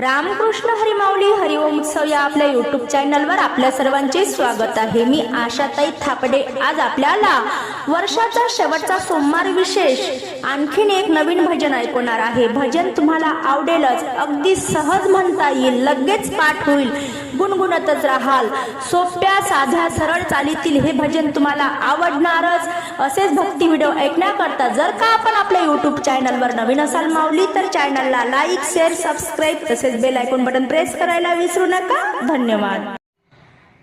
रामकृष्ण हरिमाऊली हरिओम उत्सव या आपल्या युट्यूब चॅनलवर आपल्या सर्वांचे स्वागत आहे. मी आशाताई थापडे. आज आपल्याला वर्षाचा शेवटचा सोमवार विशेष आणखीन एक नवीन भजन ऐकवणार आहे. भजन तुम्हाला आवडेलच. अगदी सहज म्हणता येईल. लगेच पाठ होईल. गुणगुणतच राहाल. सोप्या साध्या सरळ चालीतील हे भजन तुम्हाला आवडणारच. असेच भक्ती व्हिडिओ ऐकण्याकरता जर का आपण आपल्या युट्यूब चॅनलवर नवीन असाल माऊली तर चॅनलला लाईक शेअर सबस्क्राईब तसेच बेल आयकॉन बटन प्रेस करायला विसरू नका. धन्यवाद.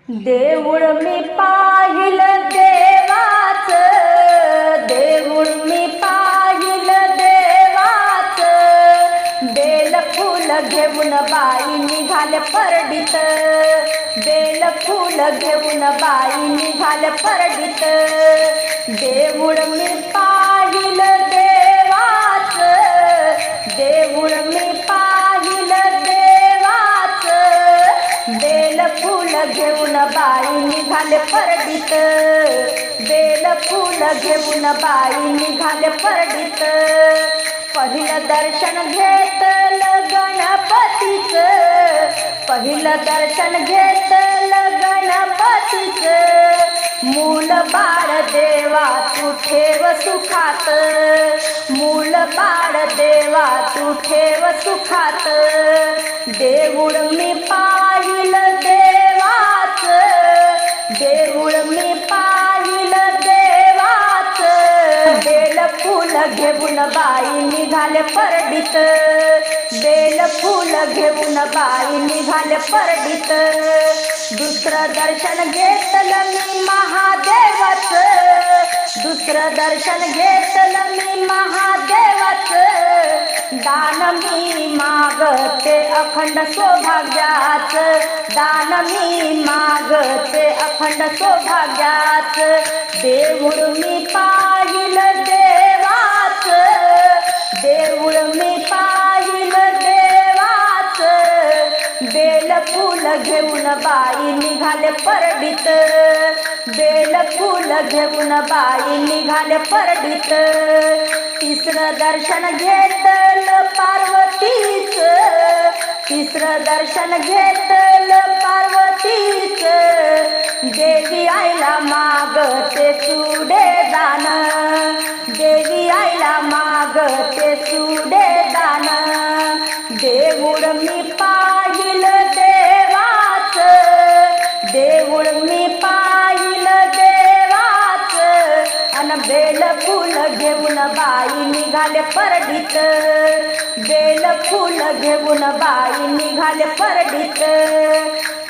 देऊळ मी पाहिलं देवाचं. बाई निघाल परडीत. बेल फुल घेऊन बाई निघाल परडीत. देऊळ मी पाहिलं देवाच. देऊळ मी पाहिलं देवाच. बेल फुल घेऊन बाई निघाल परडीत. बेल फुल घेऊन बाई निघाल परडीत. पहिलं दर्शन घेत पहिलं दर्शन घेतलं गणपतीच. मूल बाळ देवा तू ठेव सुखात. मूल बाळ देवा तू ठेव सुखात. देऊळ मी घेऊन बाई निघाले परडीत. बेल फुल घेऊन बाई निघाले परडीत. दुसरं दर्शन घेतलं मी महादेवाच. दुसरं दर्शन घेतलं मी महादेवाच. दान मी मागते अखंड सौभाग्याच. दान मी मागते अखंड सौभाग्याच. देऊर मी पाहिलं घेऊन बाई निघाले परडीत. बेल फुल घेऊन बाई निघाले परडीत. तिसरं दर्शन घेतल पार्वतीच. तिसरं दर्शन घेतल पार्वतीच. देवी आईला मागते चुडे दान. देवी आईला मागते चुडे दान. देऊळ मी पाहिलं अन बेल फुल घेऊन बाई निघाले परडीत. बेल फुल घेऊन बाई निघाले परडीत.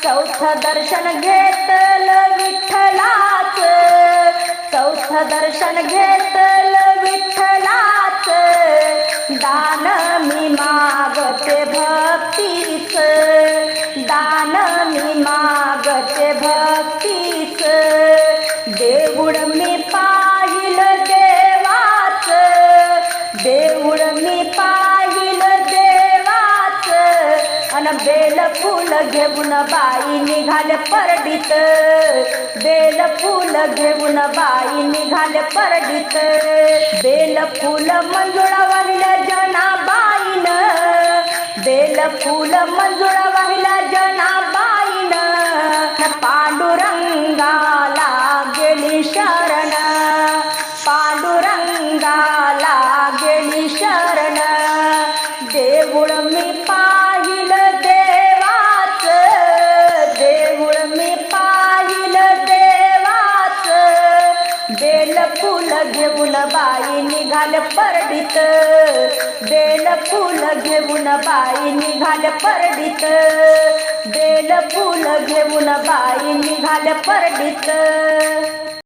चौथं दर्शन घेतल विठ्ठलाच. चौथं दर्शन घेतल विठ्ठलाच. दान मी मागते भर बेल फुल घेऊन बाई निघाल परडीत. बेल फुल घेऊन बाई निघाल परडीत. बेल फुल मंजुळा वाहिल्या जनाबाईन बेल फुल मंजुळा वाहिला जना बाईन. पांडुरंगाला गेली शरण. पांडुरंगाला गेली शरण. देऊळ घेऊन बाई निघाल परडीत. बेल फुल घेऊन बाई निघाल परडीत. बेल फुल घेऊन बाई निघाल परडीत.